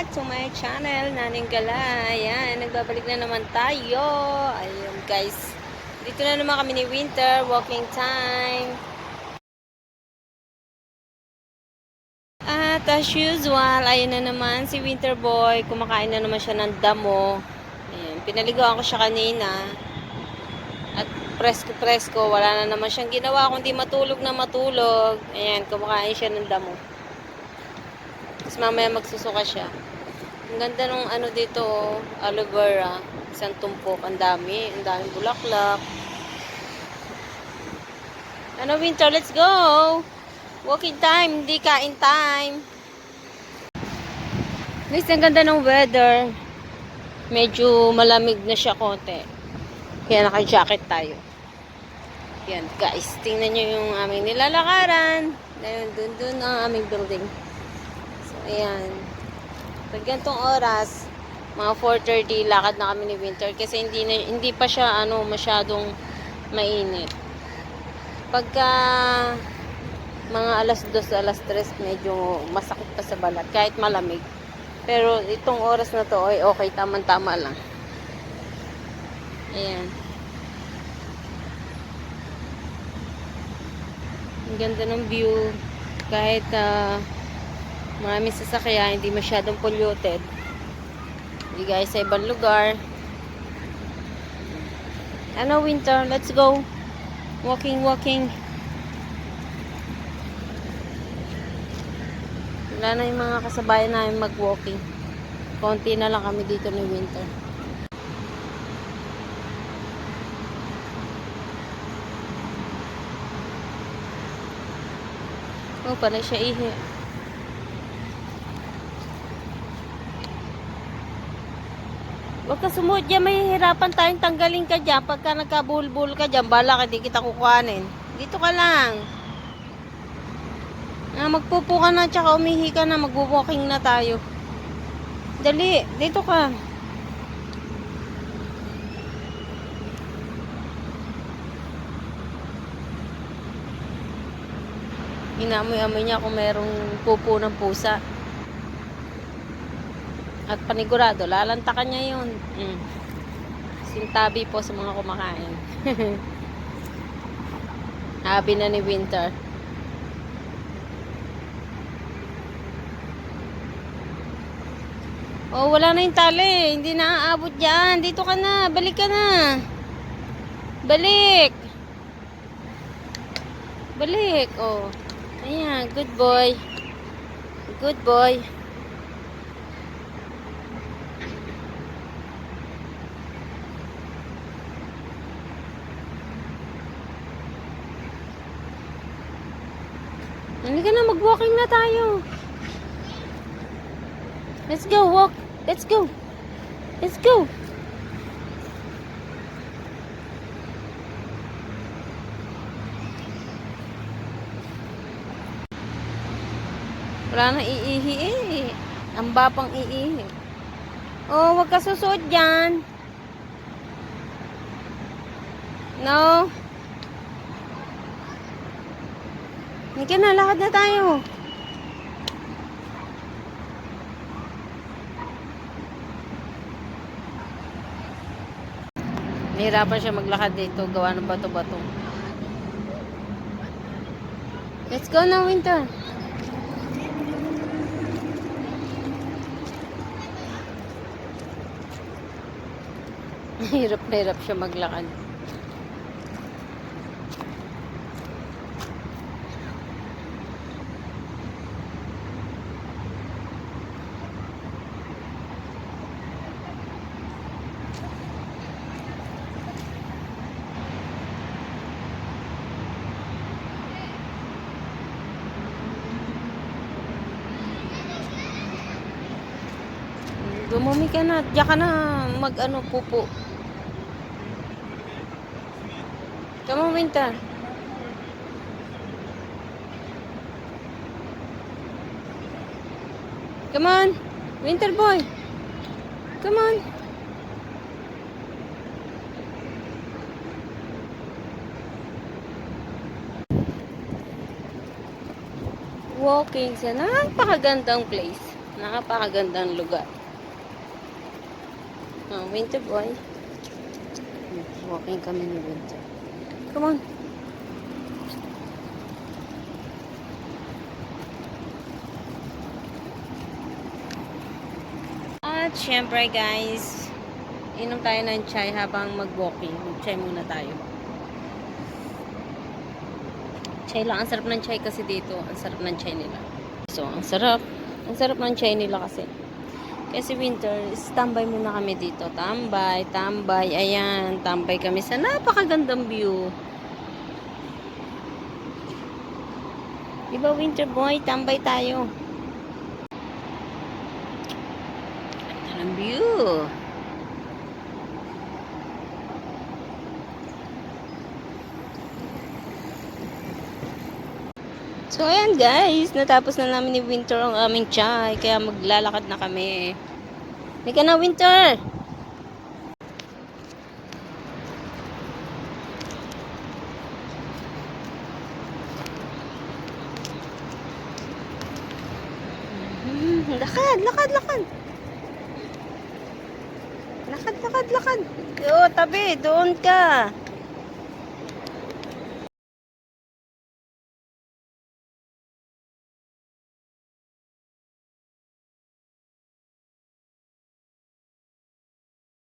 back to my channel, Naning Gala. Ayan, nagbabalik na naman tayo. Ayun guys, dito na naman kami ni Winter, walking time. At as usual, ayun na naman si Winter Boy. Kumakain na naman siya ng damo. Ayan, pinaligawan ko siya kanina. At presko-presko, wala na naman siyang ginawa kundi matulog na matulog. Ayan, kumakain siya ng damo. Tapos mamaya magsusuka siya. Ang ganda nung ano dito, oh, aloe vera. Isang tumpok. Ang dami. Ang daming bulaklak. Ano, Winter? Let's go! Walking time, hindi kain time. Guys, ang ganda ng weather. Medyo malamig na siya konti. Kaya naka-jacket tayo. Yan, guys. Tingnan nyo yung aming nilalakaran. Ayun, dun dun ang aming building. Ayan. Pag ganitong oras, mga 4.30, lakad na kami ni Winter. Kasi hindi, na, hindi pa siya, ano, masyadong mainit. Pagka mga alas 2, alas 3, medyo masakit pa sa balat. Kahit malamig. Pero itong oras na to, ay okay, tama-tama lang. Ayan. Ang ganda ng view. Kahit uh, maraming sasakyan, hindi masyadong polluted. Hindi guys sa ibang lugar. Ano, winter? Let's go. Walking, walking. Wala na yung mga kasabayan namin mag-walking. Konti na lang kami dito ni Winter. Oh, panay siya ihi. Huwag ka sumuot dyan, mahihirapan tayong tanggalin ka dyan. Pagka nagkabulbul ka dyan, bala ka, di kita kukuhanin. Dito ka lang. Ah, magpupo ka na, tsaka umihi ka na, magwo-walking na tayo. Dali, dito ka. Inamoy-amoy niya kung merong pupo ng pusa. At panigurado, lalantakan niya yun. Mm. Sintabi po sa mga kumakain. Habi na ni Winter. Oh, wala na yung tali. Hindi na aabot dyan. Dito ka na. Balik ka na. Balik. Balik. Oh. Ayan. Good boy. Good boy. Halika na, mag-walking na tayo. Let's go, walk. Let's go. Let's go. Wala na iihi eh. Ang bapang iihi. Oh, wag ka susuot dyan. No. Halika na, lakad na tayo. Nahirapan siya maglakad dito. Gawa ng bato-bato. Let's go na, Winter. Hirap na hirap siya maglakad. Dumumi ka na. Diyan ka na mag ano, pupo. Come on, Winter. Come on. Winter boy. Come on. Walking sa napakagandang place. Napakagandang lugar. Oh, Winter Boy. Walking kami ni Winter. Come on. At syempre guys, inom tayo ng chai habang mag-walking. Mag-chai muna tayo. Chai lang. Ang sarap ng chai kasi dito. Ang sarap ng chai nila. So, ang sarap. Ang sarap ng chai nila kasi. Kasi winter, standby muna kami dito. Tambay, tambay. Ayan, tambay kami sa napakagandang view. Diba winter boy, tambay tayo. Ganda ng view. So, ayan guys. Natapos na namin ni Winter ang aming chai. Kaya maglalakad na kami. Hindi ka na, Winter! Hmm, lakad, lakad, lakad. Lakad, lakad, lakad. Oo, tabi. Doon ka.